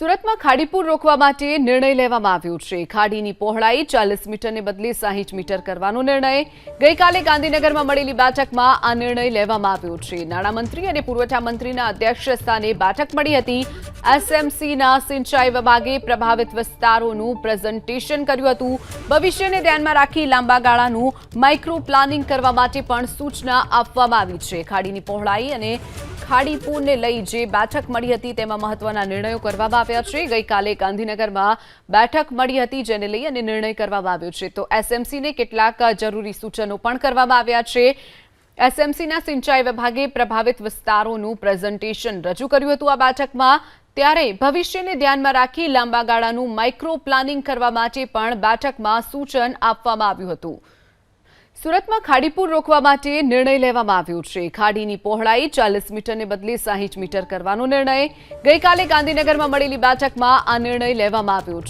સુરતમાં ખાડીપુર રોકવા માટે નિર્ણય લેવામાં આવ્યો છે. ખાડીની પહોળાઈ ચાલીસ મીટરને બદલે સાહીઠ મીટર કરવાનો નિર્ણય. ગઈકાલે ગાંધીનગરમાં મળેલી બેઠકમાં આ નિર્ણય લેવામાં આવ્યો છે. નાણામંત્રી અને પુરવઠા મંત્રીના અધ્યક્ષ સ્થાને બેઠક મળી હતી. એસએમસીના સિંચાઈ વિભાગે પ્રભાવિત વિસ્તારોનું પ્રેઝન્ટેશન કર્યું હતું. ભવિષ્યને ધ્યાનમાં રાખી લાંબા ગાળાનું માઇક્રો પ્લાનિંગ કરવા માટે પણ સૂચના આપવામાં આવી છે. ખાડીની પહોળાઈ અને ખાડીપુરને લઈ જે બેઠક મળી હતી તેમાં મહત્વના નિર્ણયો કરવામાં આવ્યા છે. ગઈકાલે ગાંધીનગરમાં બેઠક મળી હતી જેને લઈ અને નિર્ણય કરવામાં આવ્યો છે. તો એસએમસીને કેટલાક જરૂરી સૂચનો પણ કરવામાં આવ્યા છે. એસએમસીના સિંચાઈ વિભાગે પ્રભાવિત વિસ્તારોનું પ્રેઝન્ટેશન રજૂ કર્યું હતું આ બેઠકમાં. ત્યારે ભવિષ્યને ધ્યાનમાં રાખી લાંબા ગાળાનું માઇક્રો પ્લાનિંગ કરવા માટે પણ બેઠકમાં સૂચન આપવામાં આવ્યું હતું. સુરતમાં ખાડીપુર રોકવા માટે નિર્ણય લેવામાં આવ્યો છે. ખાડીની પહોળાઈ ચાલીસ મીટરને બદલે સાહીઠ મીટર કરવાનો નિર્ણય ગઈકાલે ગાંધીનગરમાં મળેલી બેઠકમાં આ નિર્ણય લેવામાં આવ્યો છે.